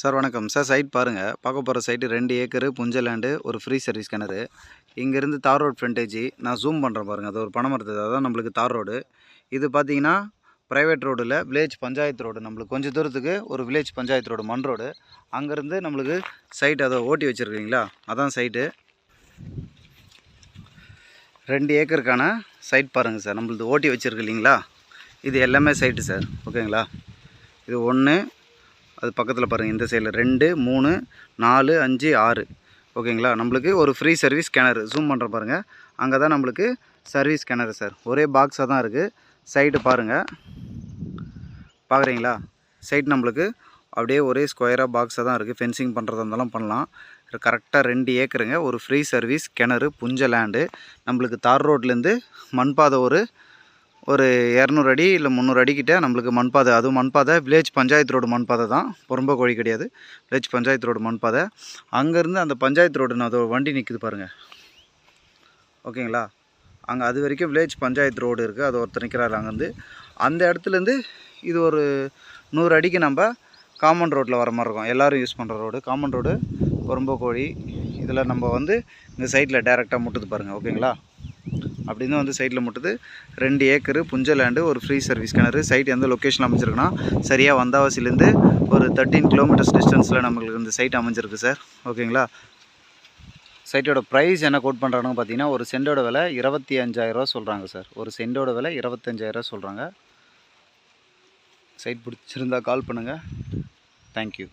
Sir வணக்கம். Sir side பாருங்கள் பார்க்க போகிற சைட்டு ரெண்டு ஏக்கரு புஞ்ச லேண்டு ஒரு ஃப்ரீ சர்வீஸ் கிணறு. இங்கேருந்து தார் ரோட் ஃப்ரண்டேஜி நான் ஜூம் பண்ணுறேன் பாருங்கள் அது ஒரு பனைமரத்து அதான் நம்மளுக்கு தார் ரோடு இது பார்த்தீங்கன்னா ப்ரைவேட் ரோடில் வில்லேஜ் பஞ்சாயத்து ரோடு நம்மளுக்கு கொஞ்சம் தூரத்துக்கு ஒரு வில்லேஜ் பஞ்சாயத்து ரோடு மண் ரோடு அங்கேருந்து நம்மளுக்கு சைட் அதை ஓட்டி வச்சுருக்கீங்களா? அதான் சைட்டு ரெண்டு ஏக்கருக்கான சைட் பாருங்கள் சார். நம்மளது ஓட்டி வச்சுருக்கு இல்லைங்களா இது எல்லாமே சைட்டு சார். ஓகேங்களா? இது ஒன்று அது பக்கத்தில் பாருங்கள் இந்த சைடில் ரெண்டு மூணு நாலு அஞ்சு ஆறு. ஓகேங்களா? நம்மளுக்கு ஒரு ஃப்ரீ சர்வீஸ் கிணறு ஜூம் பண்ணுற பாருங்கள் அங்கே தான் நம்மளுக்கு சர்வீஸ் கிணறு சார் ஒரே பாக்ஸாக தான் இருக்குது சைட்டு பாருங்கள் பார்க்குறீங்களா சைட் நம்மளுக்கு அப்படியே ஒரே ஸ்கொயராக பாக்ஸாக தான் இருக்குது ஃபென்சிங் பண்ணுறதா இருந்தாலும் பண்ணலாம். கரெக்டாக ரெண்டு ஏக்கருங்க. ஒரு ஃப்ரீ சர்வீஸ் கிணறு புஞ்ச லேண்டு நம்மளுக்கு தார் ரோட்லேருந்து மண்பாதை ஒரு ஒரு இரநூறு அடி இல்லை முந்நூறு அடிக்கிட்ட நம்மளுக்கு மண்பாதை. அதுவும் மண்பாதை வில்லேஜ் பஞ்சாயத்து ரோடு மண்பாதை தான். புறம்ப கோழி கிடையாது. வில்லேஜ் பஞ்சாயத்து ரோடு மண்பாதை. அங்கேருந்து அந்த பஞ்சாயத்து ரோடு நான் ஒரு வண்டி நிற்குது பாருங்கள் ஓகேங்களா? அங்கே அது வரைக்கும் வில்லேஜ் பஞ்சாயத்து ரோடு இருக்குது அது ஒருத்தர் நிற்கிறாரு அங்கேருந்து. அந்த இடத்துலேருந்து இது ஒரு நூறு அடிக்கு நம்ம காமன் ரோட்டில் வர மாதிரி இருக்கும். எல்லோரும் யூஸ் பண்ணுற ரோடு. காமன் ரோடு புறம்ப கோழி. இதில் நம்ம வந்து இந்த சைட்டில் டேரெக்டாக முட்டுது பாருங்கள் ஓகேங்களா? அப்படின்னு வந்து சைட்டில் முட்டுது. ரெண்டு ஏக்கரு புஞ்ச லேண்டு ஒரு ஃப்ரீ சர்வீஸ் கிணறு. சைட் எந்த லொக்கேஷன் அமைஞ்சிருக்குன்னா சரியாக வந்தாவாசிலேருந்து ஒரு தேர்ட்டீன் கிலோமீட்டர்ஸ் டிஸ்டன்ஸில் நம்மளுக்கு இந்த சைட் அமைஞ்சிருக்கு சார். ஓகேங்களா சைட்டோட ப்ரைஸ் என்ன கோட் பண்ணுறாங்கன்னு பார்த்தீங்கன்னா ஒரு சென்டோட விலை இருபத்தி அஞ்சாயிரரூவா சொல்கிறாங்க சார். ஒரு சென்டோட விலை இருபத்தஞ்சாயிரரூவா சொல்கிறாங்க சைட் பிடிச்சிருந்தா கால் பண்ணுங்கள் தேங்க்யூ